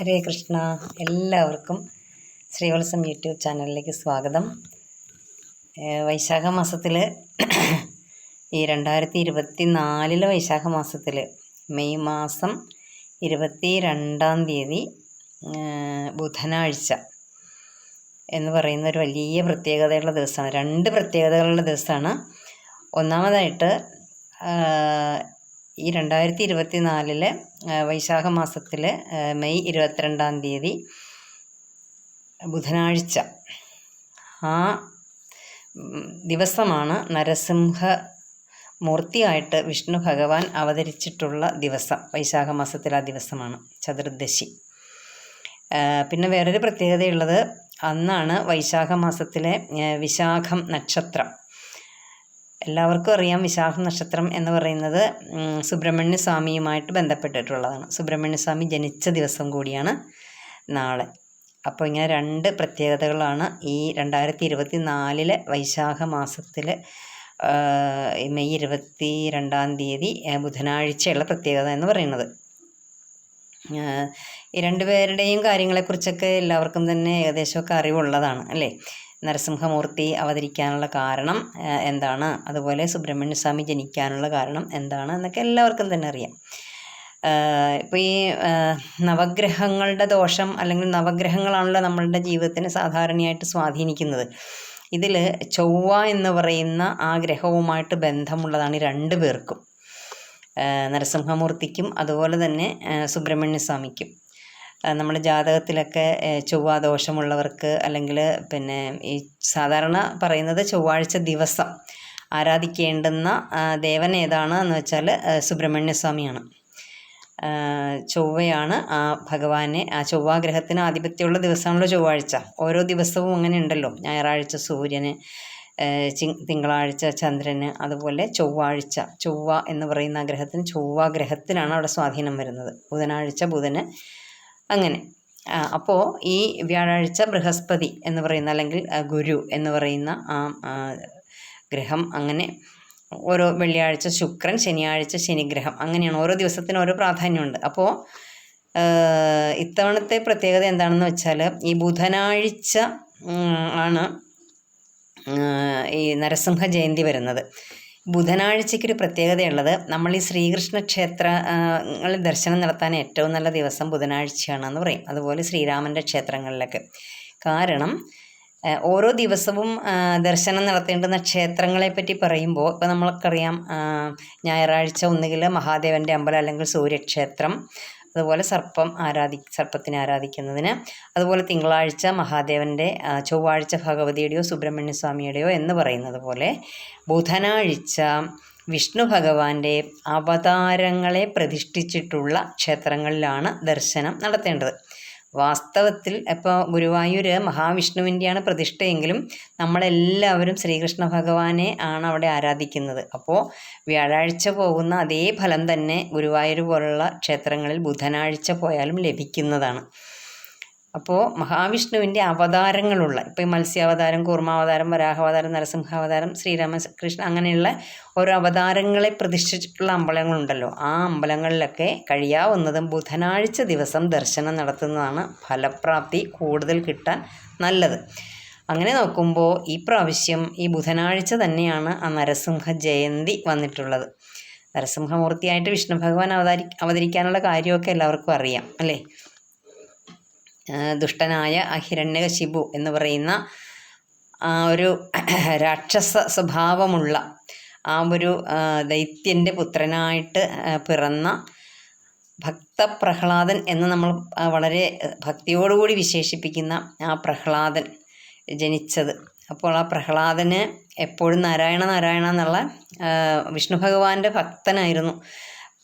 ഹരേ കൃഷ്ണ എല്ലാവർക്കും ശ്രീവത്സം യൂട്യൂബ് ചാനലിലേക്ക് സ്വാഗതം. വൈശാഖ മാസത്തിൽ ഈ രണ്ടായിരത്തി ഇരുപത്തി നാലിലെ വൈശാഖ മാസത്തിൽ മെയ് മാസം ഇരുപത്തി രണ്ടാം തീയതി ബുധനാഴ്ച എന്ന് പറയുന്ന ഒരു വലിയ പ്രത്യേകതയുള്ള ദിവസമാണ്. രണ്ട് പ്രത്യേകതകളുള്ള ദിവസമാണ്. ഒന്നാമതായിട്ട് ഈ രണ്ടായിരത്തി ഇരുപത്തി നാലിലെ വൈശാഖ മാസത്തിൽ മെയ് ഇരുപത്തിരണ്ടാം തീയതി ബുധനാഴ്ച. ആ ദിവസമാണ് നരസിംഹ മൂർത്തിയായിട്ട് വിഷ്ണു ഭഗവാൻ അവതരിച്ചിട്ടുള്ള ദിവസം. വൈശാഖ മാസത്തിലെ ആ ദിവസമാണ് ചതുർദശി. പിന്നെ വേറൊരു പ്രത്യേകതയുള്ളത് അന്നാണ് വൈശാഖ മാസത്തിലെ വിശാഖം നക്ഷത്രം. എല്ലാവർക്കും അറിയാം വിശാഖ നക്ഷത്രം എന്ന് പറയുന്നത് സുബ്രഹ്മണ്യ സ്വാമിയുമായിട്ട് ബന്ധപ്പെട്ടിട്ടുള്ളതാണ്. സുബ്രഹ്മണ്യ സ്വാമി ജനിച്ച ദിവസം കൂടിയാണ് നാളെ. അപ്പോൾ ഇങ്ങനെ രണ്ട് പ്രത്യേകതകളാണ് ഈ രണ്ടായിരത്തി ഇരുപത്തി നാലിലെ വൈശാഖ മാസത്തിൽ മെയ് ഇരുപത്തി രണ്ടാം തീയതി ബുധനാഴ്ചയുള്ള പ്രത്യേകത എന്ന് പറയുന്നത്. ഈ രണ്ടുപേരുടെയും കാര്യങ്ങളെക്കുറിച്ചൊക്കെ എല്ലാവർക്കും തന്നെ ഏകദേശമൊക്കെ അറിവുള്ളതാണ് അല്ലേ? നരസിംഹമൂർത്തി അവതരിക്കാനുള്ള കാരണം എന്താണ്? അതുപോലെ സുബ്രഹ്മണ്യ സ്വാമി ജനിക്കാനുള്ള കാരണം എന്താണ് എന്നൊക്കെ എല്ലാവർക്കും തന്നെ അറിയാം. ഇപ്പോൾ ഈ നവഗ്രഹങ്ങളുടെ ദോഷം അല്ലെങ്കിൽ നവഗ്രഹങ്ങളാണല്ലോ നമ്മളുടെ ജീവിതത്തിന് സാധാരണയായിട്ട് സ്വാധീനിക്കുന്നത്. ഇതിൽ ചൊവ്വ എന്ന് പറയുന്ന ആ ഗ്രഹവുമായിട്ട് ബന്ധമുള്ളതാണ് ഈ രണ്ടു പേർക്കും. നരസിംഹമൂർത്തിക്കും അതുപോലെ തന്നെ സുബ്രഹ്മണ്യ സ്വാമിക്കും. നമ്മുടെ ജാതകത്തിലൊക്കെ ചൊവ്വ ദോഷമുള്ളവർക്ക് അല്ലെങ്കിൽ പിന്നെ ഈ സാധാരണ പറയുന്നത് ചൊവ്വാഴ്ച ദിവസം ആരാധിക്കേണ്ടുന്ന ദേവൻ ഏതാണ് എന്ന് വെച്ചാൽ സുബ്രഹ്മണ്യസ്വാമിയാണ്. സുബ്രഹ്മണ്യ സ്വാമിയാണ് ചൊവ്വയാണ് ആ ഭഗവാനെ ആ ചൊവ്വാഗ്രഹത്തിന് ആധിപത്യമുള്ള ദിവസമാണല്ലോ ചൊവ്വാഴ്ച. ഓരോ ദിവസവും അങ്ങനെ ഉണ്ടല്ലോ. ഞായറാഴ്ച സൂര്യന് തിങ്കളാഴ്ച ചന്ദ്രന് അതുപോലെ ചൊവ്വാഴ്ച ചൊവ്വ എന്ന് പറയുന്ന ഗ്രഹത്തിന് ചൊവ്വാഗ്രഹത്തിനാണ് അവിടെ സ്വാധീനം വരുന്നത്. ബുധനാഴ്ച ബുധന് അങ്ങനെ. അപ്പോൾ ഈ വ്യാഴാഴ്ച ബൃഹസ്പതി എന്ന് പറയുന്ന അല്ലെങ്കിൽ ഗുരു എന്ന് പറയുന്ന ആ ഗ്രഹം അങ്ങനെ ഓരോ വെള്ളിയാഴ്ച ശുക്രൻ ശനിയാഴ്ച ശനിഗ്രഹം അങ്ങനെയാണ്. ഓരോ ദിവസത്തിന് ഓരോ പ്രാധാന്യമുണ്ട്. അപ്പോൾ ഇത്തവണത്തെ പ്രത്യേകത എന്താണെന്ന് വെച്ചാൽ ഈ ബുധനാഴ്ച ആണ് ഈ നരസിംഹ ജയന്തി വരുന്നത്. ബുധനാഴ്ചയ്ക്കൊരു പ്രത്യേകതയുള്ളത് നമ്മൾ ഈ ശ്രീകൃഷ്ണ ക്ഷേത്രങ്ങളിൽ ദർശനം നടത്താൻ ഏറ്റവും നല്ല ദിവസം ബുധനാഴ്ചയാണെന്ന് പറയും. അതുപോലെ ശ്രീരാമന്റെ ക്ഷേത്രങ്ങളിലൊക്കെ. കാരണം ഓരോ ദിവസവും ദർശനം നടത്തേണ്ടുന്ന ക്ഷേത്രങ്ങളെ പറ്റി പറയുമ്പോൾ ഇപ്പോൾ നമ്മൾക്കറിയാം ഞായറാഴ്ച ഒന്നുകിൽ മഹാദേവന്റെ അമ്പലം അല്ലെങ്കിൽ സൂര്യക്ഷേത്രം അതുപോലെ സർപ്പം ആരാധി സർപ്പത്തിനെ ആരാധിക്കുന്നതിന് അതുപോലെ തിങ്കളാഴ്ച മഹാദേവന്റെ ചൊവ്വാഴ്ച ഭഗവതിയുടെയോ സുബ്രഹ്മണ്യ സ്വാമിയുടെയോ എന്ന് പറയുന്നത് പോലെ ബുധനാഴ്ച വിഷ്ണു ഭഗവാന്റെ അവതാരങ്ങളെ പ്രതിഷ്ഠിച്ചിട്ടുള്ള ക്ഷേത്രങ്ങളിലാണ് ദർശനം നടത്തേണ്ടത്. വാസ്തവത്തിൽ ഇപ്പോൾ ഗുരുവായൂർ മഹാവിഷ്ണുവിന്റെയാണ് പ്രതിഷ്ഠയെങ്കിലും നമ്മളെല്ലാവരും ശ്രീകൃഷ്ണ ഭഗവാനെ ആണ് അവിടെ ആരാധിക്കുന്നത്. അപ്പോൾ വ്യാഴാഴ്ച പോകുന്ന അതേ ഫലം തന്നെ ഗുരുവായൂർ പോലുള്ള ക്ഷേത്രങ്ങളിൽ ബുധനാഴ്ച പോയാലും ലഭിക്കുന്നതാണ്. അപ്പോൾ മഹാവിഷ്ണുവിന്റെ അവതാരങ്ങളുള്ള ഇപ്പോൾ ഈ മത്സ്യാവതാരം കൂർമാവതാരം വരാഹാവതാരം നരസിംഹാവതാരം ശ്രീരാമകൃഷ്ണ അങ്ങനെയുള്ള ഓരോ അവതാരങ്ങളെ പ്രതിഷ്ഠിച്ചിട്ടുള്ള അമ്പലങ്ങളുണ്ടല്ലോ. ആ അമ്പലങ്ങളിലൊക്കെ കഴിയാവുന്നതും ബുധനാഴ്ച ദിവസം ദർശനം നടത്തുന്നതാണ് ഫലപ്രാപ്തി കൂടുതൽ കിട്ടാൻ നല്ലത്. അങ്ങനെ നോക്കുമ്പോൾ ഈ പ്രാവശ്യം ഈ ബുധനാഴ്ച തന്നെയാണ് ആ നരസിംഹ ജയന്തി വന്നിട്ടുള്ളത്. നരസിംഹമൂർത്തിയായിട്ട് വിഷ്ണു ഭഗവാൻ അവതാരി അവതരിക്കാനുള്ള കാര്യമൊക്കെ എല്ലാവർക്കും അറിയാം അല്ലേ? ദുഷ്ടനായ ഹിരണ്യകശിപു എന്ന് പറയുന്ന ഒരു രാക്ഷസ സ്വഭാവമുള്ള ആ ഒരു ദൈത്യന്റെ പുത്രനായിട്ട് പിറന്ന ഭക്തപ്രഹ്ലാദൻ എന്ന് നമ്മൾ വളരെ ഭക്തിയോടുകൂടി വിശേഷിപ്പിക്കുന്ന ആ പ്രഹ്ലാദൻ ജനിച്ചത്. അപ്പോൾ ആ പ്രഹ്ലാദന് എപ്പോഴും നാരായണ നാരായണ എന്നുള്ള വിഷ്ണു ഭഗവാന്റെ ഭക്തനായിരുന്നു.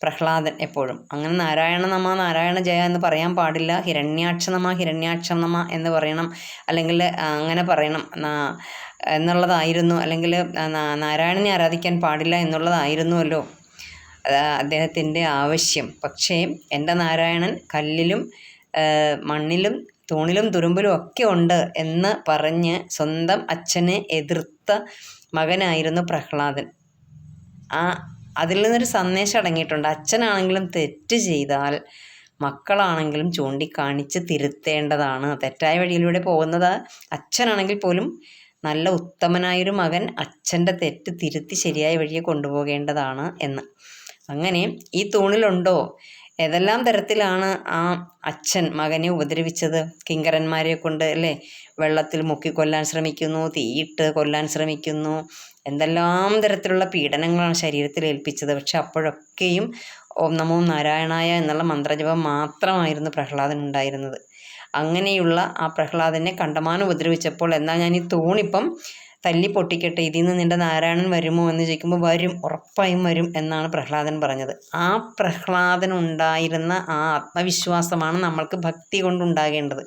പ്രഹ്ലാദൻ എപ്പോഴും. അങ്ങനെ നാരായണ നമ നാരായണ ജയ എന്ന് പറയാൻ പാടില്ല. ഹിരണ്യാക്ഷ നമ ഹിരണ്യാക്ഷ നമ എന്ന് പറയണം. അല്ലെങ്കിൽ അങ്ങനെ പറയണം. എന്നുള്ളതായിരുന്നു. അല്ലെങ്കിൽ നാരായണനെ ആരാധിക്കാൻ പാടില്ല എന്നുള്ളതായിരുന്നുവല്ലോ. അദ്ദേഹത്തിന്റെ ആവശ്യം. പക്ഷേ എന്റെ നാരായണൻ കല്ലിലും മണ്ണിലും തൂണിലും തുരുമ്പിലും ഒക്കെ ഉണ്ട് എന്ന് പറഞ്ഞ് സ്വന്തം അച്ഛനെ എതിർത്ത മകനായിരുന്നു പ്രഹ്ലാദൻ. ആ അതിൽ നിന്നൊരു സന്ദേശം അടങ്ങിയിട്ടുണ്ട്. അച്ഛനാണെങ്കിലും തെറ്റ് ചെയ്താൽ മക്കളാണെങ്കിലും ചൂണ്ടിക്കാണിച്ച് തിരുത്തേണ്ടതാണ്. തെറ്റായ വഴിയിലൂടെ പോകുന്നത് അച്ഛനാണെങ്കിൽ പോലും നല്ല ഉത്തമനായൊരു മകൻ അച്ഛന്റെ തെറ്റ് തിരുത്തി ശരിയായ വഴിയെ കൊണ്ടുപോകേണ്ടതാണ് എന്ന്. അങ്ങനെ ഈ തൂണിലുണ്ടോ? ഏതെല്ലാം തരത്തിലാണ് ആ അച്ഛൻ മകനെ ഉപദ്രവിച്ചത്? കിങ്കരന്മാരെ കൊണ്ട് അല്ലേ? വെള്ളത്തിൽ മുക്കി കൊല്ലാൻ ശ്രമിക്കുന്നു തീയിട്ട് കൊല്ലാൻ ശ്രമിക്കുന്നു. എന്തെല്ലാം തരത്തിലുള്ള പീഡനങ്ങളാണ് ശരീരത്തിൽ ഏൽപ്പിച്ചത്. പക്ഷെ അപ്പോഴൊക്കെയും ഓം നമോ നാരായണായ എന്നുള്ള മന്ത്രജപം മാത്രമായിരുന്നു പ്രഹ്ലാദൻ ഉണ്ടായിരുന്നത്. അങ്ങനെയുള്ള ആ പ്രഹ്ലാദനെ കണ്ടമാനം ഉപദ്രവിച്ചപ്പോൾ എന്നാൽ ഞാൻ ഈ തൂണിപ്പം തല്ലി പൊട്ടിക്കട്ടെ ഇതിൽ നിന്ന് നിന്റെ നാരായണൻ വരുമോ എന്ന് ചോദിക്കുമ്പോൾ വരും ഉറപ്പായും വരും എന്നാണ് പ്രഹ്ലാദൻ പറഞ്ഞത്. ആ പ്രഹ്ലാദൻ ഉണ്ടായിരുന്ന ആ ആത്മവിശ്വാസമാണ് നമ്മൾക്ക് ഭക്തി കൊണ്ടുണ്ടാകേണ്ടത്.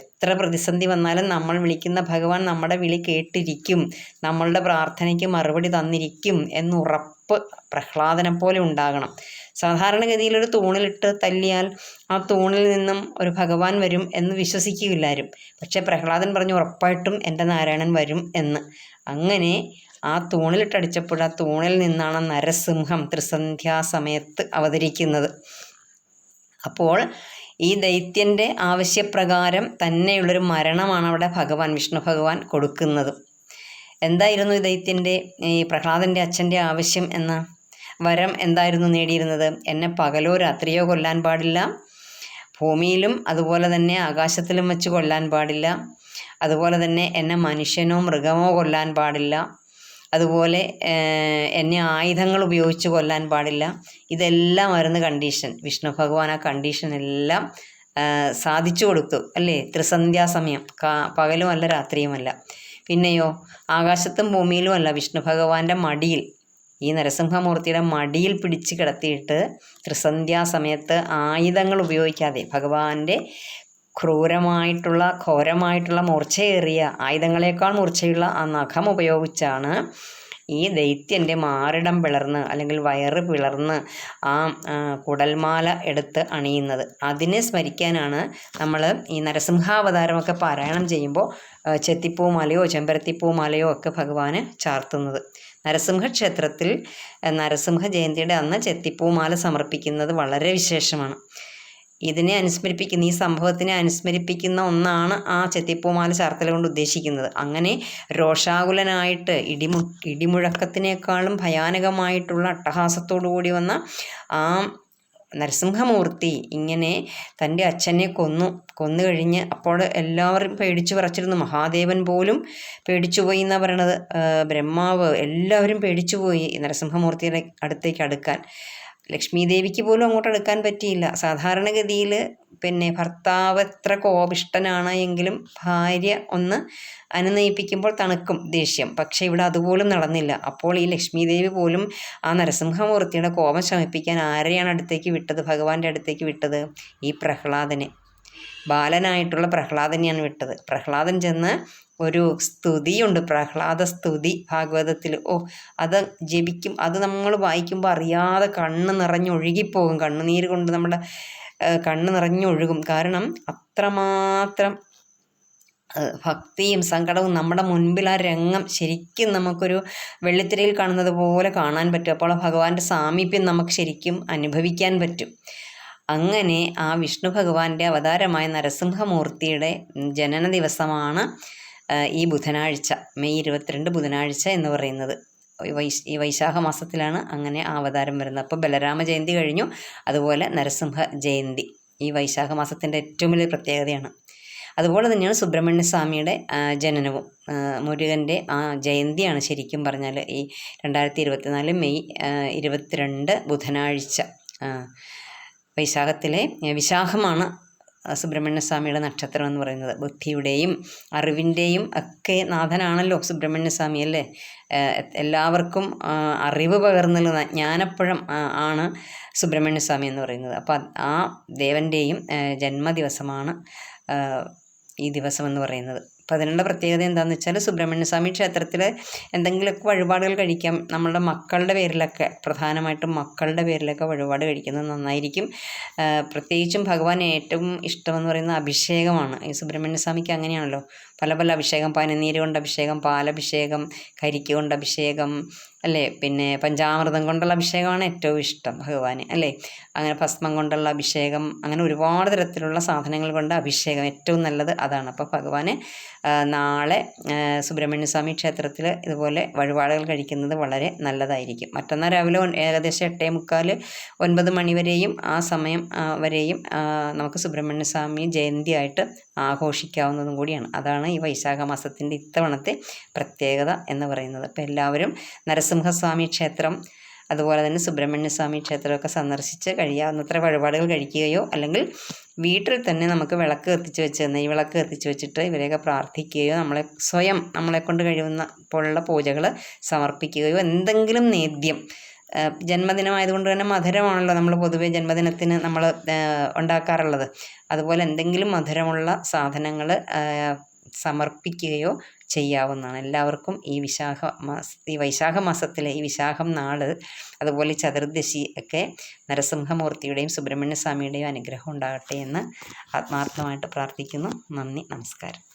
എത്ര പ്രതിസന്ധി വന്നാലും നമ്മൾ വിളിക്കുന്ന ഭഗവാൻ നമ്മുടെ വിളി കേട്ടിരിക്കും. നമ്മളുടെ പ്രാർത്ഥനയ്ക്ക് മറുപടി തന്നിരിക്കും എന്നുറപ്പ് പ്രഹ്ലാദനെ പോലെ ഉണ്ടാകണം. സാധാരണഗതിയിൽ ഒരു തൂണിലിട്ട് തല്ലിയാൽ ആ തൂണിൽ നിന്നും ഒരു ഭഗവാൻ വരും എന്ന് വിശ്വസിക്കുകയില്ലാരും. പക്ഷേ പ്രഹ്ലാദൻ പറഞ്ഞു ഉറപ്പായിട്ടും എന്റെ നാരായണൻ വരും എന്ന്. അങ്ങനെ ആ തൂണിലിട്ടടിച്ചപ്പോൾ ആ തൂണിൽ നിന്നാണ് നരസിംഹം ത്രിസന്ധ്യാസമയത്ത് അവതരിക്കുന്നത്. അപ്പോൾ ഈ ദൈത്യന്റെ ആവശ്യപ്രകാരം തന്നെയുള്ളൊരു മരണമാണ് അവിടെ ഭഗവാൻ വിഷ്ണു ഭഗവാൻ കൊടുക്കുന്നത്. എന്തായിരുന്നു ഈ ദൈത്യന്റെ ഈ പ്രഹ്ലാദന്റെ അച്ഛന്റെ ആവശ്യം എന്ന വരം എന്തായിരുന്നു നേടിയിരുന്നത്? എന്നെ പകലോ രാത്രിയോ കൊല്ലാൻ പാടില്ല. ഭൂമിയിലും അതുപോലെ തന്നെ ആകാശത്തിലും വെച്ച് കൊല്ലാൻ പാടില്ല. അതുപോലെ തന്നെ എന്നെ മനുഷ്യനോ മൃഗമോ കൊല്ലാൻ പാടില്ല. അതുപോലെ എന്നെ ആയുധങ്ങൾ ഉപയോഗിച്ച് കൊല്ലാൻ പാടില്ല. ഇതെല്ലാം ആയിരുന്നു കണ്ടീഷൻ വിഷ്ണു ഭഗവാൻ ആ കണ്ടീഷൻ എല്ലാം സാധിച്ചു കൊടുത്തു അല്ലേ? ത്രിസന്ധ്യാസമയം കാ പകലുമല്ല രാത്രിയുമല്ല പിന്നെയോ ആകാശത്തും ഭൂമിയിലുമല്ല വിഷ്ണു ഭഗവാന്റെ മടിയിൽ ഈ നരസിംഹമൂർത്തിയുടെ മടിയിൽ പിടിച്ച് കിടത്തിയിട്ട് ത്രിസന്ധ്യാസമയത്ത് ആയുധങ്ങൾ ഉപയോഗിക്കാതെ ഭഗവാന്റെ ക്രൂരമായിട്ടുള്ള ഘോരമായിട്ടുള്ള മൂർച്ചയേറിയ ആയുധങ്ങളേക്കാൾ മൂർച്ചയുള്ള ആ നഖം ഉപയോഗിച്ചാണ് ഈ ദൈത്യന്റെ മാറിടം പിളർന്ന് അല്ലെങ്കിൽ വയറ് പിളർന്ന് ആ കുടൽമാല എടുത്ത് അണിയുന്നത്. അതിനെ സ്മരിക്കാനാണ് നമ്മൾ ഈ നരസിംഹാവതാരമൊക്കെ പാരായണം ചെയ്യുമ്പോൾ ചെത്തിപ്പൂ മാലയോ ചെമ്പരത്തിപ്പൂ മാലയോ ഒക്കെ ഭഗവാന് ചാർത്തുന്നത്. നരസിംഹ ക്ഷേത്രത്തിൽ നരസിംഹ ജയന്തിയുടെ അന്ന് ചെത്തിപ്പൂമാല സമർപ്പിക്കുന്നത് വളരെ വിശേഷമാണ്. ഇതിനെ അനുസ്മരിപ്പിക്കുന്ന ഈ സംഭവത്തിനെ അനുസ്മരിപ്പിക്കുന്ന ഒന്നാണ് ആ ചെത്തിപ്പൂമാല ചാർത്തല കൊണ്ട് ഉദ്ദേശിക്കുന്നത്. അങ്ങനെ രോഷാകുലനായിട്ട് ഇടിമു ഇടിമുഴക്കത്തിനേക്കാളും ഭയാനകമായിട്ടുള്ള അട്ടഹാസത്തോടു കൂടി വന്ന ആ നരസിംഹമൂർത്തി ഇങ്ങനെ തന്റെ അച്ഛനെ കൊന്നു കൊന്നു കഴിഞ്ഞ് അപ്പോൾ എല്ലാവരും പേടിച്ചു പറച്ചിരുന്നു മഹാദേവൻ പോലും പേടിച്ചു പോയി എന്നാണ് പറയണത്? ബ്രഹ്മാവ് എല്ലാവരും പേടിച്ചുപോയി നരസിംഹമൂർത്തിയുടെ അടുത്തേക്ക് അടുക്കാൻ. ലക്ഷ്മി ദേവിക്ക് പോലും അങ്ങോട്ട് എടുക്കാൻ പറ്റിയില്ല. സാധാരണഗതിയിൽ പിന്നെ ഭർത്താവ് എത്ര കോപിഷ്ടനാണ് എങ്കിലും ഭാര്യ ഒന്ന് അനുനയിപ്പിക്കുമ്പോൾ തണുക്കും ദേഷ്യം. പക്ഷേ ഇവിടെ അതുപോലും നടന്നില്ല. അപ്പോൾ ഈ ലക്ഷ്മി ദേവി പോലും ആ നരസിംഹമൂർത്തിയുടെ കോപം ശമിപ്പിക്കാൻ ആരെയാണ് അടുത്തേക്ക് വിട്ടത്? ഭഗവാന്റെ അടുത്തേക്ക് വിട്ടത് ഈ പ്രഹ്ലാദനെ. ബാലനായിട്ടുള്ള പ്രഹ്ലാദനെയാണ് വിട്ടത്. പ്രഹ്ലാദൻ ചെന്ന് ഒരു സ്തുതിയുണ്ട്. പ്രഹ്ലാദ സ്തുതി ഭാഗവതത്തിൽ. ഓ അത് ജപിക്കും. അത് നമ്മൾ വായിക്കുമ്പോൾ അറിയാതെ കണ്ണ് നിറഞ്ഞൊഴുകിപ്പോകും. കണ്ണുനീര് കൊണ്ട് നമ്മുടെ കണ്ണ് നിറഞ്ഞൊഴുകും. കാരണം അത്രമാത്രം ഭക്തിയും സങ്കടവും നമ്മുടെ മുൻപിൽ ആ രംഗം ശരിക്കും നമുക്കൊരു വെള്ളിത്തിരയിൽ കാണുന്നത് പോലെ കാണാൻ പറ്റും. അപ്പോൾ ഭഗവാന്റെ സാമീപ്യം നമുക്ക് ശരിക്കും അനുഭവിക്കാൻ പറ്റും. അങ്ങനെ ആ വിഷ്ണു ഭഗവാന്റെ അവതാരമായ നരസിംഹമൂർത്തിയുടെ ജനന ദിവസമാണ് ഈ ബുധനാഴ്ച മെയ് ഇരുപത്തിരണ്ട് ബുധനാഴ്ച എന്ന് പറയുന്നത്. ഈ വൈശാഖ മാസത്തിലാണ് അങ്ങനെ ആ അവതാരം വരുന്നത്. അപ്പോൾ ബലരാമ ജയന്തി കഴിഞ്ഞു അതുപോലെ നരസിംഹ ജയന്തി. ഈ വൈശാഖ മാസത്തിന്റെ ഏറ്റവും വലിയ പ്രത്യേകതയാണ്. അതുപോലെ തന്നെയാണ് സുബ്രഹ്മണ്യ സ്വാമിയുടെ ജനനവും. മുരുകന്റെ ആ ജയന്തിയാണ് ശരിക്കും പറഞ്ഞാൽ ഈ രണ്ടായിരത്തി ഇരുപത്തിനാല് മെയ് ഇരുപത്തിരണ്ട് ബുധനാഴ്ച. വൈശാഖത്തിലെ വിശാഖമാണ് സുബ്രഹ്മണ്യ സ്വാമിയുടെ നക്ഷത്രം എന്ന് പറയുന്നത്. ബുദ്ധിയുടെയും അറിവിന്റെയും ഒക്കെ നാഥനാണല്ലോ സുബ്രഹ്മണ്യ സ്വാമി അല്ലേ? എല്ലാവർക്കും അറിവ് പകർന്നുള്ള ജ്ഞാനപ്പഴം ആണ് സുബ്രഹ്മണ്യ സ്വാമി എന്ന് പറയുന്നത്. അപ്പോൾ ആ ദേവന്റെയും ജന്മദിവസമാണ് ഈ ദിവസം എന്ന് പറയുന്നത്. അതിനുള്ള പ്രത്യേകത എന്താണെന്ന് വെച്ചാൽ സുബ്രഹ്മണ്യസ്വാമി ക്ഷേത്രത്തിൽ എന്തെങ്കിലുമൊക്കെ വഴിപാടുകൾ കഴിക്കാം. നമ്മളുടെ മക്കളുടെ പേരിലൊക്കെ പ്രധാനമായിട്ടും മക്കളുടെ പേരിലൊക്കെ വഴിപാട് കഴിക്കുന്നത് നന്നായിരിക്കും. പ്രത്യേകിച്ചും ഭഗവാൻ ഏറ്റവും ഇഷ്ടമെന്ന് പറയുന്ന അഭിഷേകമാണ്. ഈ സുബ്രഹ്മണ്യസ്വാമിക്ക് അങ്ങനെയാണല്ലോ. പല പല അഭിഷേകം പനിനീര് കൊണ്ട് അഭിഷേകം പാലഭിഷേകം കരിക്ക് കൊണ്ട് അഭിഷേകം അല്ലേ? പിന്നെ പഞ്ചാമൃതം കൊണ്ടുള്ള അഭിഷേകമാണ് ഏറ്റവും ഇഷ്ടം ഭഗവാന് അല്ലേ? അങ്ങനെ ഭസ്മം കൊണ്ടുള്ള അഭിഷേകം അങ്ങനെ ഒരുപാട് തരത്തിലുള്ള സാധനങ്ങൾ കൊണ്ട് അഭിഷേകം ഏറ്റവും നല്ലത് അതാണ്. അപ്പോൾ ഭഗവാന് നാളെ സുബ്രഹ്മണ്യസ്വാമി ക്ഷേത്രത്തിൽ ഇതുപോലെ വഴിപാടുകൾ കഴിക്കുന്നത് വളരെ നല്ലതായിരിക്കും. മറ്റന്നാൾ രാവിലെ ഏകദേശം എട്ടേ മുക്കാൽ ഒൻപത് മണി വരെയും ആ സമയം വരെയും നമുക്ക് സുബ്രഹ്മണ്യസ്വാമി ജയന്തിയായിട്ട് ആഘോഷിക്കാവുന്നതും കൂടിയാണ്. അതാണ് ഈ വൈശാഖ മാസത്തിന്റെ ഇത്തവണത്തെ പ്രത്യേകത എന്ന് പറയുന്നത്. അപ്പോൾ എല്ലാവരും നരസിംഹസ്വാമി ക്ഷേത്രം അതുപോലെ തന്നെ സുബ്രഹ്മണ്യസ്വാമി ക്ഷേത്രമൊക്കെ സന്ദർശിച്ച് കഴിയാവുന്നത്ര വഴിപാടുകൾ കഴിക്കുകയോ അല്ലെങ്കിൽ വീട്ടിൽ തന്നെ നമുക്ക് വിളക്ക് കത്തിച്ച് വെച്ച് നെയ് വിളക്ക് കത്തിച്ച് വെച്ചിട്ട് ഇവരെയൊക്കെ പ്രാർത്ഥിക്കുകയോ നമ്മളെ സ്വയം നമ്മളെ കൊണ്ട് കഴിയുന്ന പോലുള്ള പൂജകൾ സമർപ്പിക്കുകയോ എന്തെങ്കിലും നേദ്യം. ജന്മദിനമായതുകൊണ്ട് തന്നെ മധുരമാണല്ലോ നമ്മൾ പൊതുവെ ജന്മദിനത്തിന് നമ്മൾ ഉണ്ടാക്കാറുള്ളത്. അതുപോലെ എന്തെങ്കിലും മധുരമുള്ള സാധനങ്ങൾ സമർപ്പിക്കുകയോ ചെയ്യാവുന്നതാണ്. എല്ലാവർക്കും ഈ വിശാഖ മാസ ഈ വൈശാഖ മാസത്തിലെ ഈ വിശാഖം നാൾ അതുപോലെ ചതുർദശി ഒക്കെ നരസിംഹമൂർത്തിയുടെയും സുബ്രഹ്മണ്യ സ്വാമിയുടെയും അനുഗ്രഹം ഉണ്ടാകട്ടെ എന്ന് ആത്മാർത്ഥമായിട്ട് പ്രാർത്ഥിക്കുന്നു. നന്ദി നമസ്കാരം.